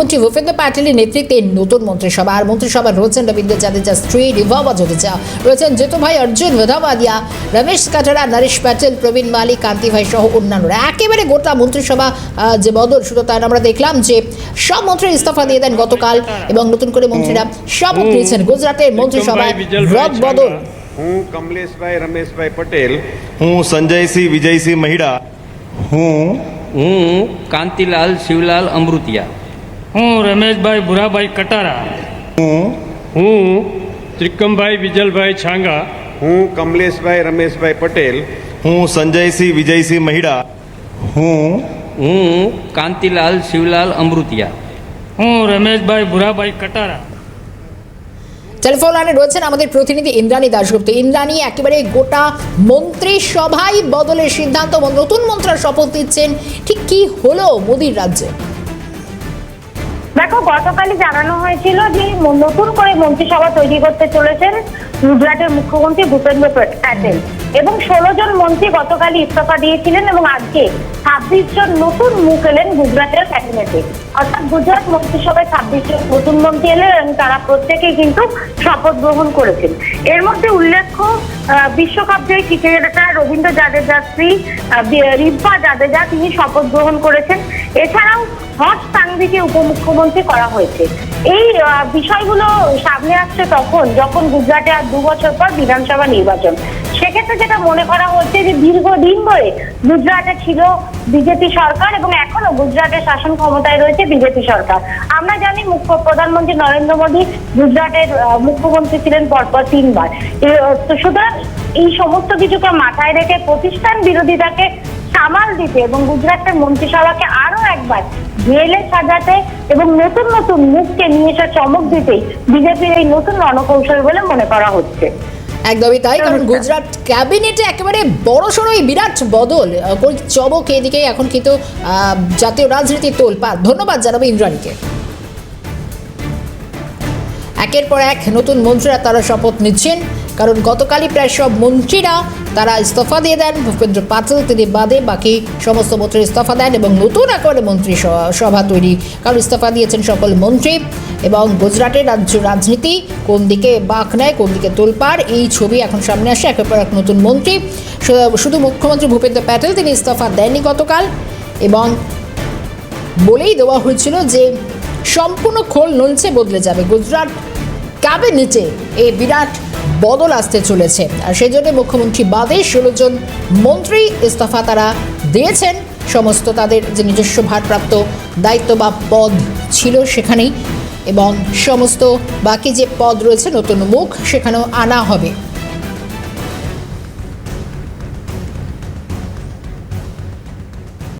মন্ত্রী ভূপেন্দ্র প্যাটেলের নেতৃত্বে নতুন মন্ত্রিসভা আর মন্ত্রিসভায় রয়েছেন রবীন্দ্র জাদেজা স্ত্রী রিভাবা জাদেজা রয়েছেন জেতু ভাই অর্জুন ভেদাবাদিয়া রমেশ কাটারা নরেশ প্যাটেল প্রবীণ মালিক কান্তি ভাই সহ অন্যান্যরা একেবারে গোটা মন্ত্রিসভা আহ, যে বদল শুধু তাই না, আমরা দেখলাম যে সব মন্ত্রী ইস্তফা দিয়ে দেন গতকাল এবং নতুন করে মন্ত্রীরা শপথ নিয়েছেন গুজরাটের মন্ত্রিসভায় রদ বদল હું કમલેશભાઈ રમેશભાઈ પટેલ હું સંજયસિંહ વિજયસિંહ મહિડા હું હું કાંતિલાલ શિવલાલ અમૃતિયા હું રમેશભાઈ ભુરાભાઈ કટારા હું હું ત્રિકમભાઈ વિજલભાઈ છાંગા હું કમલેશભાઈ રમેશભાઈ પટેલ હું સંજયસિંહ વિજયસિંહ મહિડા હું હું કાંતિલાલ શિવલાલ અમૃતિયા હું રમેશભાઈ ભુરાભાઈ કટારા টেলিফোন লাইনে রয়েছেন আমাদের প্রতিনিধি ইন্দ্রাণী দাশগুপ্ত ইন্দ্রাণী একেবারে গোটা মন্ত্রিসভায় বদলের সিদ্ধান্ত এবং নতুন মন্ত্রীরা শপথ দিচ্ছেন ঠিক কি হলো মোদির রাজ্যে দেখো, গতকালই জানানো হয়েছিল যে নতুন করে মন্ত্রিসভা তৈরি করতে চলেছেন গুজরাটের মুখ্যমন্ত্রী ভূপেন্দ্র প্যাট- প্যাটেল। এবং ষোলো জন মন্ত্রী গতকালই ইস্তফা দিয়েছিলেন এবং আজকে ছাব্বিশ জন নতুন মুখ এলেন গুজরাটের ক্যাবিনেটে। অর্থাৎ গুজরাট মন্ত্রিসভায় ছাব্বিশ জন নতুন মন্ত্রী এলেন এবং তারা প্রত্যেকেই কিন্তু শপথ গ্রহণ করেছেন। এর মধ্যে উল্লেখ্য বিশ্বকাপ জয়ী ক্রিকেটার রবীন্দ্র জাদেজার স্ত্রী রিম্পা জাদেজা তিনি শপথ গ্রহণ করেছেন। এছাড়াও হর্ষ সাংভিকে উপমুখ্যমন্ত্রী করা হয়েছে। এই বিষয়গুলো সামনে আসছে তখন, যখন গুজরাটে আর দু বছর পর বিধানসভা নির্বাচন। সেক্ষেত্রে যেটা মনে করা হচ্ছে যে দীর্ঘদিন ধরে গুজরাটে ছিল বিজেপি সরকার এবং এখনও গুজরাটের শাসন ক্ষমতায় রয়েছে বিজেপি সরকার। আমরা জানি মুখ্য প্রধানমন্ত্রী নরেন্দ্র মোদী গুজরাটের মুখ্যমন্ত্রী ছিলেন পরপর তিনবার। সুতরাং এই সমস্ত কিছুকে মাথায় রেখে প্রতিষ্ঠান বিরোধিতাকে সামাল দিতে এবং গুজরাটের মন্ত্রিসভাকে আরও একবার জেলে সাজাতে এবং নতুন নতুন মুখকে নিয়ে এসে চমক দিতেই বিজেপির এই নতুন রণকৌশল বলে মনে করা হচ্ছে। একদমই তাই কারণ গুজরাট ক্যাবিনেটে একেবারে বড় সড়ো এই বিরাট বদল চবক এদিকে এখন কিন্তু আহ, জাতীয় রাজনীতির তোলপা ধন্যবাদ জানাব ইন্দ্রাণীকে। একের পর এক নতুন মন্ত্রীরা তারা শপথ নিচ্ছেন। কারণ গতকালই প্রায় সব মন্ত্রীরা তারা ইস্তফা দিয়ে দেন। ভূপেন্দ্র পাটেল তিনি বাদে বাকি সমস্ত মন্ত্রী ইস্তফা দেন এবং নতুন একেবারে মন্ত্রী সভা তৈরি। কারণ ইস্তফা দিয়েছেন সকল মন্ত্রী এবং গুজরাটের রাজ্য রাজনীতি কোন দিকে বাঁক নেয়, কোন দিকে তোলপাড়, এই ছবি এখন সামনে আসে একের পর এক নতুন মন্ত্রী। শুধু মুখ্যমন্ত্রী ভূপেন্দ্র প্যাটেল তিনি ইস্তফা দেননি গতকাল এবং বলেই দেওয়া হয়েছিল যে সম্পূর্ণ খোল নলছে, বদলে যাবে। গুজরাট ক্যাবিনেটে এই বিরাট বদল আসতে চলেছে। আর সেই জন্য মুখ্যমন্ত্রী বাদে ষোলো জন মন্ত্রী ইস্তফা তারা দিয়েছেন। সমস্ত তাদের যে নিজস্ব ভারপ্রাপ্ত দায়িত্ব বা পদ ছিল সেখানেই। এবং সমস্ত বাকি যে পদ রয়েছে, নতুন মুখ, সেখানেও আনা হবে।